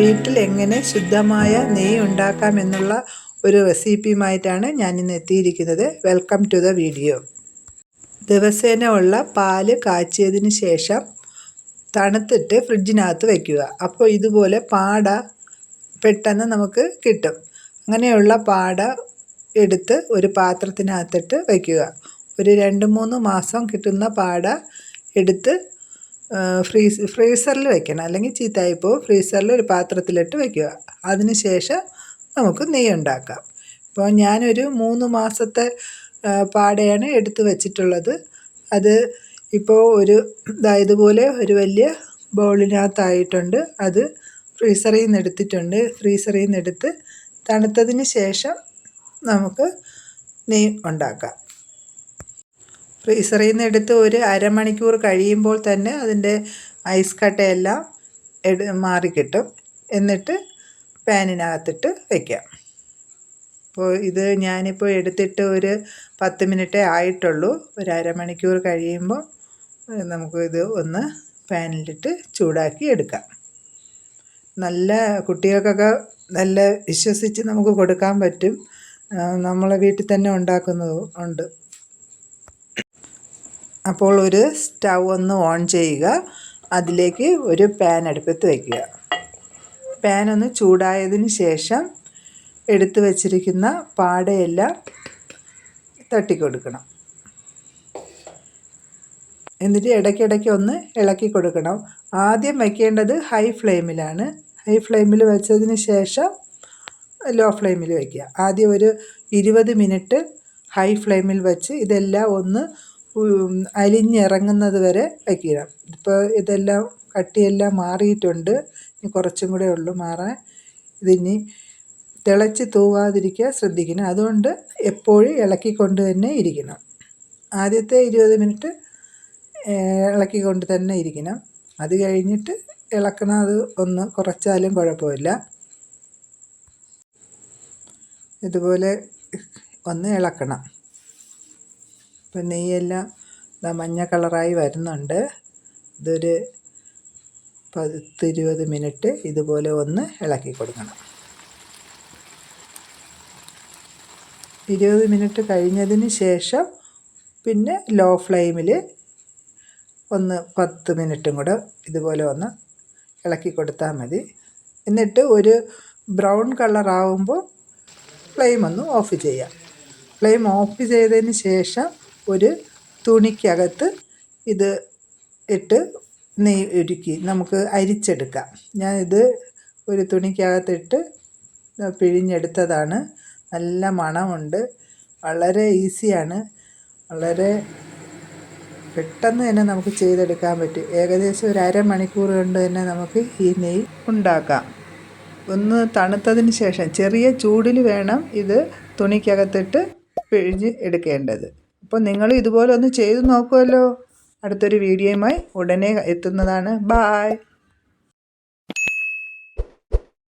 വീട്ടിൽ എങ്ങനെ ശുദ്ധമായ നെയ്യ് ഉണ്ടാക്കാമെന്നുള്ള ഒരു റെസിപ്പിയുമായിട്ടാണ് ഞാൻ ഇന്ന് എത്തിയിരിക്കുന്നത്. Welcome to the video. ദിവസേന ഉള്ള പാൽ കാച്ചിയതിന് ശേഷം തണുത്തിട്ട് ഫ്രിഡ്ജിനകത്ത് വയ്ക്കുക അപ്പോൾ ഇതുപോലെ പാട പെട്ടെന്ന് നമുക്ക് കിട്ടും. അങ്ങനെയുള്ള പാട എടുത്ത് ഒരു പാത്രത്തിനകത്തിട്ട് വയ്ക്കുക ഒരു രണ്ട് മൂന്ന് മാസം കിട്ടുന്ന പാട എടുത്ത് ഫ്രീസ് ഫ്രീസറിൽ വെക്കണം. അല്ലെങ്കിൽ ചീത്തയായിപ്പോൾ ഫ്രീസറിൽ ഒരു പാത്രത്തിലിട്ട് വെക്കുക. അതിന് ശേഷം നമുക്ക് നെയ്യ് ഉണ്ടാക്കാം. ഇപ്പോൾ ഞാനൊരു മൂന്ന് മാസത്തെ പാടയാണ് എടുത്ത് വെച്ചിട്ടുള്ളത്. അത് ഇപ്പോൾ ഒരു ഇതുപോലെ ഒരു വലിയ ബൗളിനകത്തായിട്ടുണ്ട്. അത് ഫ്രീസറിൽ നിന്ന് എടുത്തിട്ടുണ്ട്. ഫ്രീസറിൽ നിന്ന് എടുത്ത് തണുത്തതിന് ശേഷം നമുക്ക് നെയ്യ് ഉണ്ടാക്കാം. ഫ്രീസറിൽ നിന്ന് എടുത്ത് ഒരു അരമണിക്കൂർ കഴിയുമ്പോൾ തന്നെ അതിന്റെ ഐസ് കട്ടയെല്ലാം എടു മാറിക്കിട്ടും. എന്നിട്ട് പാനിനകത്തിട്ട് വയ്ക്കാം അപ്പോൾ ഇത് ഞാനിപ്പോൾ എടുത്തിട്ട് ഒരു പത്ത് മിനിറ്റേ ആയിട്ടുള്ളൂ. ഒരു അരമണിക്കൂർ കഴിയുമ്പോൾ നമുക്ക് ഇത് ഒന്ന് പാനിലിട്ട് ചൂടാക്കി എടുക്കാം. നല്ല കുട്ടികൾക്കൊക്കെ നല്ല വിശ്വസിച്ച് നമുക്ക് കൊടുക്കാൻ പറ്റും. നമ്മളെ വീട്ടിൽ തന്നെ ഉണ്ടാക്കുന്നത് ഉണ്ട്. അപ്പോൾ ഒരു സ്റ്റൗ ഒന്ന് ഓൺ ചെയ്യുക. അതിലേക്ക് ഒരു പാൻ അടുപ്പത്ത് വയ്ക്കുക പാൻ ഒന്ന് ചൂടായതിന് ശേഷം എടുത്തു വച്ചിരിക്കുന്ന പാടയെല്ലാം തട്ടിക്കൊടുക്കണം. എന്നിട്ട് ഇടയ്ക്കിടയ്ക്ക് ഒന്ന് ഇളക്കി കൊടുക്കണം. ആദ്യം വയ്ക്കേണ്ടത് ഹൈ ഫ്ലെയിമിലാണ്. ഹൈ ഫ്ലെയിമിൽ വെച്ചതിന് ശേഷം ലോ ഫ്ലെയിമിൽ വയ്ക്കുക ആദ്യം ഒരു ഇരുപത് മിനിറ്റ് ഹൈ ഫ്ലെയിമിൽ വെച്ച് ഇതെല്ലാം ഒന്ന് അലിഞ്ഞിറങ്ങുന്നത് വരെ വയ്ക്കുക ഇപ്പോൾ ഇതെല്ലാം കട്ടിയെല്ലാം മാറിയിട്ടുണ്ട്. ഇനി കുറച്ചും കൂടെ ഉള്ളു മാറാൻ. ഇതിനി തിളച്ച് തൂവാതിരിക്കാൻ ശ്രദ്ധിക്കണം. അതുകൊണ്ട് എപ്പോഴും ഇളക്കിക്കൊണ്ട് തന്നെ ഇരിക്കണം. ആദ്യത്തെ ഇരുപത് മിനിറ്റ് ഇളക്കിക്കൊണ്ട് തന്നെ ഇരിക്കണം. അത് കഴിഞ്ഞിട്ട് ഇളക്കണം. അത് ഒന്ന് കുറച്ചാലും കുഴപ്പമില്ല. ഇതുപോലെ ഒന്ന് ഇളക്കണം. ഇപ്പം നെയ്യെല്ലാം ഇതാ മഞ്ഞ കളറായി വരുന്നുണ്ട്. ഇതൊരു പത്ത് ഇരുപത് മിനിറ്റ് ഇതുപോലെ ഒന്ന് ഇളക്കി കൊടുക്കണം. ഇരുപത് മിനിറ്റ് കഴിഞ്ഞതിന് ശേഷം പിന്നെ ലോ ഫ്ലെയിമിൽ ഒന്ന് പത്ത് മിനിറ്റും കൂടെ ഇതുപോലെ ഒന്ന് ഇളക്കി കൊടുത്താൽ മതി. എന്നിട്ട് ഒരു ബ്രൗൺ കളറാവുമ്പോൾ ഫ്ലെയിം ഒന്ന് ഓഫ് ചെയ്യാം. ഫ്ലെയിം ഓഫ് ചെയ്തതിന് ശേഷം ഒരു തുണിക്കകത്ത് ഇത് ഇട്ട് നെയ് ഒരുക്കി നമുക്ക് അരിച്ചെടുക്കാം. ഞാൻ ഇത് ഒരു തുണിക്കകത്തിട്ട് പിഴിഞ്ഞെടുത്തതാണ്. നല്ല മണമുണ്ട്. വളരെ ഈസിയാണ്. വളരെ പെട്ടെന്ന് തന്നെ നമുക്ക് ചെയ്തെടുക്കാൻ പറ്റും. ഏകദേശം ഒരു അരമണിക്കൂർ കൊണ്ട് തന്നെ നമുക്ക് ഈ നെയ് ഉണ്ടാക്കാം. ഒന്ന് തണുത്തതിന് ശേഷം ചെറിയ ചൂടിൽ വേണം ഇത് തുണിക്കകത്തിട്ട് പിഴിഞ്ഞ് എടുക്കേണ്ടത്. അപ്പോൾ നിങ്ങൾ ഇതുപോലെ ഒന്ന് ചെയ്തു നോക്കുമല്ലോ അടുത്തൊരു വീഡിയോയുമായി ഉടനെ എത്തുന്നതാണ്. ബായ്